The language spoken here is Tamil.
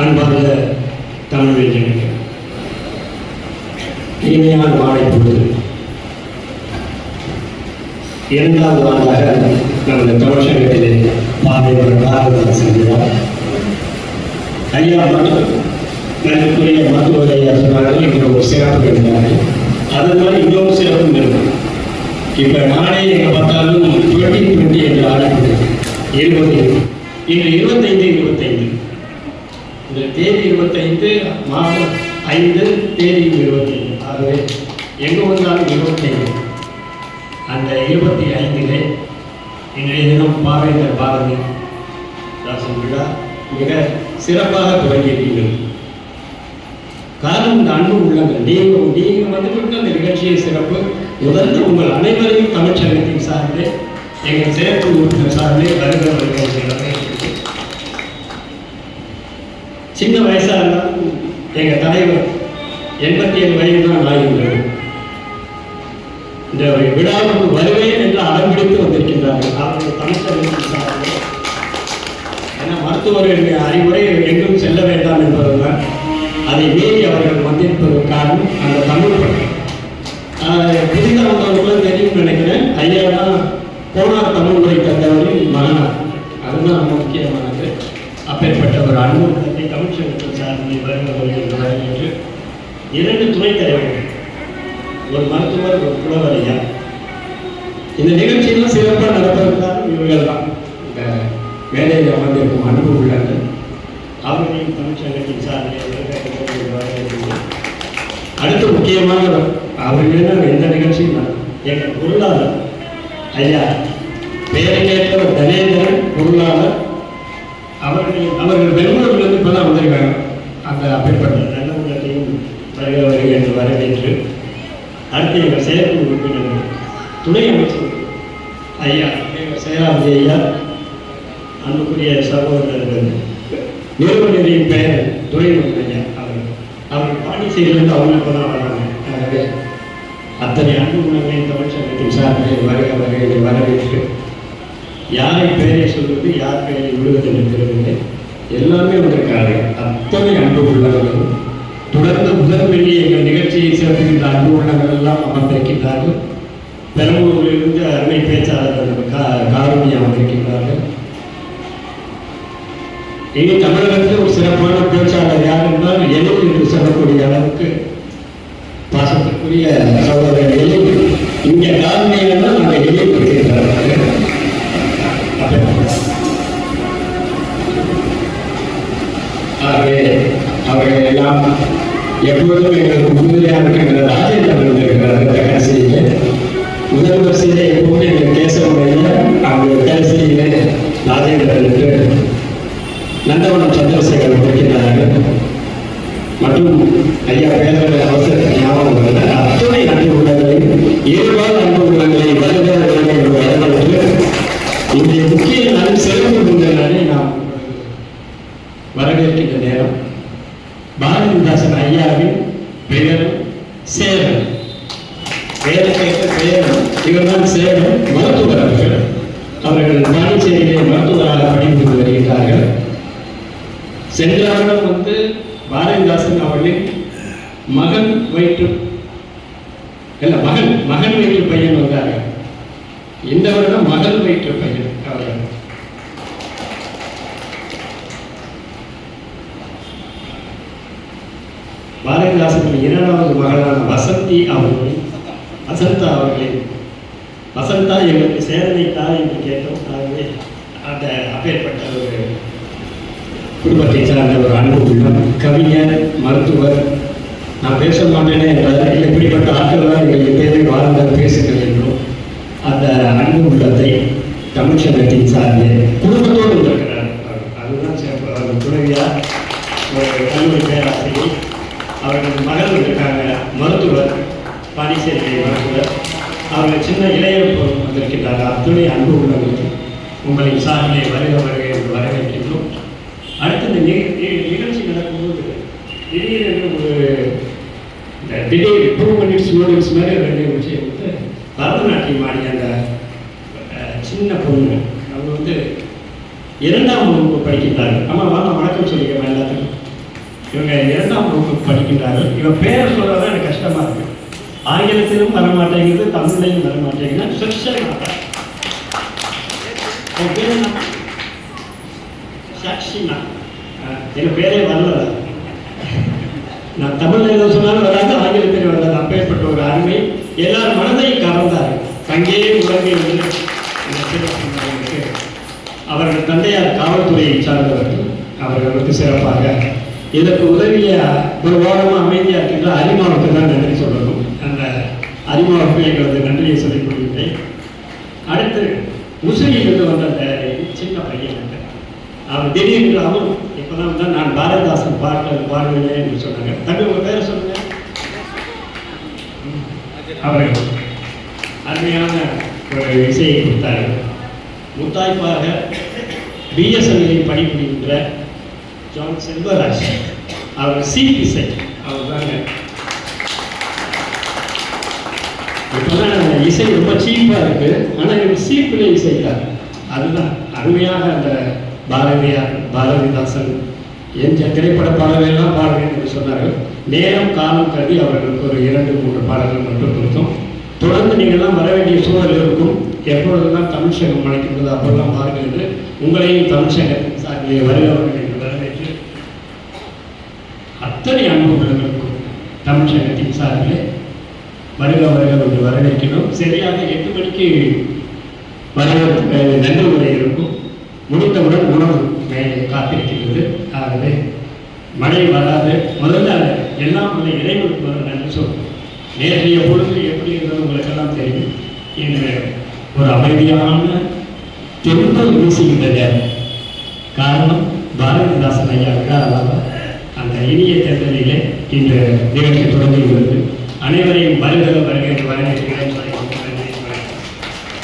அன்பார்ந்த தமிழ் வெஞ்சனுக்கு இனிமையான வாழை பொழுது இரண்டாவது ஆண்டாக நமது தமிழ் சங்கத்திலே பாதைவர் பாரத சென்றார் ஐயா மட்டும் நன்றிக்குரிய ஐயா சொன்னார்கள் இங்கே ஒரு சிறப்பு இருந்தார்கள். அது மாதிரி இன்னொரு சிறப்பும் இருக்கும். இப்போ நானே எங்கே பார்த்தாலும் டுவெண்ட்டி டுவெண்ட்டி என்று ஆடப்படுது இருபது இன்று இருபத்தைந்து இருபத்தைந்து. இந்த தேதி இருபத்தைந்து மாதம் ஐந்து தேதி இருபத்தைந்து. ஆகவே எங்கே வந்தாலும் இருபத்தைந்து. அந்த இருபத்தி ஐந்திலே இன்றைய தினம் பாவேந்தர் பாரதி ராசன் விழா மிக சிறப்பாக தொடங்கியிருக்கிறது காரணம் இந்த அன்பு உள்ளங்கள். நீங்கள் நீங்க வந்துட்டு அந்த நிகழ்ச்சியை சிறப்பு முதல்ல உங்கள் அனைவரையும் தமிழ்ச்சங்கத்தின் சார்பிலே எங்கள் சேர்ப்பு உறுப்பினர் சார்பிலே வருக வருக என்று வரவேற்கிறேன். சின்ன வயசாக இருந்தால் எங்கள் தலைவர் எண்பத்தி ஏழு வயது தான் ஆகின்றது இந்த விழாவுக்கு வருவேன் என்று அடம்பிடித்து வந்திருக்கின்றார்கள். அவர்கள் தமிழ்ச்சங்கத்தின் ஏன்னா மருத்துவர்களுடைய அறிவுரை எங்கும் செல்ல வேண்டாம் என்பதுதான். அதை மீறி அவர்கள் வந்திருப்பதற்கு காரணம் அந்த தமிழ் படம். ஆஹ் புதிதாக வந்தவர்களும் தெரியும் நினைக்கிறேன். ஐயா தான் போனார் தமிழ் மொழி தந்தவரின் மகனார். அதுதான் ரொம்ப முக்கியமானது. அப்பேற்பட்ட ஒரு அனுபவம் தமிழ் சங்கத்தின் சார்பில் வருகிறவர்கள் என்று இரண்டு தர வேண்டும் ஒரு மருத்துவர் ஒரு புலவர் ஐயா. இந்த நிகழ்ச்சியெல்லாம் சிறப்பாக நடப்பதற்காக இவர்கள் தான் இந்த மேடையில் அமர்ந்திருக்கும் அன்பு உள்ளார்கள். அவர்களையும் தமிழ்ச்சங்கத்தின் சார்பில் வருக அடுத்து முக்கியமான அவர்களிடம் எந்த நிகழ்ச்சியும் எங்கள் பொருளாளர் ஐயா பெயருக்கேற்ற தனேந்திரன் பொருளாளர். அவர்கள் அவர்கள் பெங்களூர்லேருந்து இப்போ தான் வந்திருக்காங்க. அந்த அப்படிப்பட்ட வருக வருக என்று வரவேற்று அடுத்து எங்கள் செயற்குழு உறுப்பினர்கள் துணை அமைச்சர் ஐயா எங்கள் செயலாளர் ஐயா அன்புக்குரிய சகோதரர்கள் நிறுவனரின் பெயர் துணை ஐயா அவர்கள். அவர்கள் பாண்டிச்சேரியிலிருந்து அவங்க தான் வராங்க. ஆகவே அத்தனை அன்பு குணங்களையும் தமிழ்ச்சங்கத்தின் சார்பில் வருக வருக என்று வரவேற்று யாரை பெயரை சொல்வது யார் பெயரை விடுவது என்று தெரியவில்லை எல்லாமே உங்களுக்காக. அத்தனை அன்பு உள்ளவர்களும் தொடர்ந்து முதல் வெளியே எங்கள் நிகழ்ச்சியை சிறப்புகின்ற அன்பு உள்ளவர்கள் எல்லாம் அமர்ந்திருக்கின்றார்கள். பெரம்பூரிலிருந்து அருமை பேச்சாளர்கள் கா அமர்ந்திருக்கின்றார்கள் இனி தமிழகத்தில் ஒரு சிறப்பான பேச்சாளர் யார் என்றால் எல்லை என்று சொல்லக்கூடிய அளவுக்கு பாசத்திற்குரிய சகோதரர் எழில் ஐயாவின் பெயரும் சேரன் பெயரை கேட்ட பெயரும் இவர்தான் சேரன் மருத்துவர் அவர்கள் அவர்கள் பாண்டிச்சேரியிலே மருத்துவராக படித்து வருகிறார்கள் சென்ற வந்து பாரதிதாசன் அவர்களின் மகன் வயிற்று இல்ல மகன் மகன் வயிற்று பையன் வந்தார்கள். இந்த வருடம் மகள் வயிற்று பையன் அவர்கள் பாரதிதாசன் இரண்டாவது மகளான வசந்தி அவர்களின் வசந்தா அவர்களே. வசந்தா எங்களுக்கு சேரனை தாய் என்று கேட்டோம். ஆகவே அந்த அப்பேற்பட்ட ஒரு குடும்பத்தை சார்ந்த ஒரு அன்பு உள்ளம் கவிஞர் மருத்துவர். நான் பேச மாட்டேனே என்றால் இப்படிப்பட்ட ஆட்கள் தான் எங்கள் எப்பயுமே வாழ்ந்தால் பேசுங்கள் என்றும் அந்த அன்பு உள்ளத்தை தமிழ்ச்சங்கத்தின் சார்ந்து குடும்பத்தோடு இருக்கிறார் அதுதான் சிறப்பு அவர் துணைவியார் ஒரு கல்லூரி பேராசிரியர் அவர்கள் மகள் இருக்காங்க மருத்துவர் பாண்டிச்சேரி மருத்துவர் அவர்கள் சின்ன இளையர் வந்திருக்கின்றார் அத்துணை உங்களை சார்பிலே வருக வருக என்று வரவேற்கின்றோம். அடுத்து இந்த நிகழ்ச்சி நடக்கும்போது திடீரென்று ஒரு இந்த திடீர் டூ மினிட்ஸ் நூடுல்ஸ் மாதிரி ரெண்டு விஷயம் வந்து பரதநாட்டியம் ஆடி அந்த சின்ன பொண்ணு. அவங்க வந்து இரண்டாம் வகுப்பு படிக்கின்றார்கள். ஆமாம் வாங்க வணக்கம் சொல்லிக்கிறேன் எல்லாத்துக்கும். இவங்க இரண்டாம் வகுப்பு படிக்கின்றார்கள். இவன் பேரை சொல்கிறதான் எனக்கு கஷ்டமா இருக்குது ஆங்கிலத்திலும் வரமாட்டேங்கிறது தமிழ்லையும் வர மாட்டேங்குது. சுஷனா பேர் என்ன சாக்ஷினா என் பேரே வரல நான் தமிழில் எதுவும் சொன்னாலும் வராது ஆங்கிலத்தில் வராது அப்பேற்பட்ட ஒரு அருமை. எல்லார் மனதையும் கவர்ந்தார் தங்கே உலகை வந்து அவர்கள் தந்தையார் காவல்துறையை சார்ந்தவர்கள் அவர்கள் வந்து சிறப்பாக இதற்கு உதவிய ஒரு வாரமாக அமைதியாக இருக்கின்ற அறிமுகத்தை தான் நன்றி சொல்லணும் அந்த அரிமாவுக்கு எங்களது நன்றியை சொல்லிக் கொள்கின்றேன் அடுத்து முசிறியிலிருந்து வந்த அந்த சின்ன பையன் வந்து அவர் திடீர்னு அவன் இப்போதான் வந்து நான் பாரதிதாசன் பாட்டு பாடுவேன் என்று சொன்னாங்க தம்பி உங்க பேரை சொல்லுங்க அவர்கள் அருமையான ஒரு இசையை கொடுத்தார்கள். முத்தாய்ப்பாக பிஎஸ்என்எல்லில் பணிபுரிகின்ற ஜான் செல்வராஜ் அவர் சீப் இசை. அவர் தாங்க இப்போதான் இசை ரொம்ப சீப்பாக இருக்கு. ஆனால் இவர் சீப்பில் இசைத்தார் அதுதான் அருமையாக அந்த பாரதியார் பாரதிதாசன் என் திரைப்பட பாடல்கள்லாம் பாடுவேன் என்று சொன்னார்கள். நேரம் காலம் கருதி அவர்களுக்கு ஒரு இரண்டு மூன்று பாடல்கள் மட்டும் கொடுத்தோம். தொடர்ந்து நீங்கள்லாம் வர வேண்டிய சூழல் இருக்கும். எப்பொழுதெல்லாம் தமிழ் சங்கம் அழைக்கின்றது அப்பொழுதெல்லாம் பாருங்கள் என்று உங்களையும் தமிழ் சங்கத்தின் சார்பிலே வருகிறவர்கள் என்று வரவேற்று அத்தனை அனுபவங்களுக்கும் தமிழ் சங்கத்தின் சார்பிலே வருக வருக என்று வரவேற்கிறோம். சரியாக எட்டு மணிக்கு வரவேற்பு நன்றி உரை இருக்கும் முடித்தவுடன் உணவு மேலே காத்திருக்கிறது ஆகவே மழை வராது. முதல்ல எல்லாம் உள்ள இறைவனுக்கு வரும் நன்றி சொல்றோம். நேற்றைய பொழுது எப்படி இருந்தது உங்களுக்கெல்லாம் தெரியும். இன்று ஒரு அமைதியான தென்றல் வீசுகின்ற காரணம் பாரதிதாசன் ஐயா விழாவாக அந்த இனிய தேர்தலிலே இந்த நிகழ்ச்சி தொடங்குகிறது. அனைவரையும் வருகிற வருக வரவேற்கிறேன்.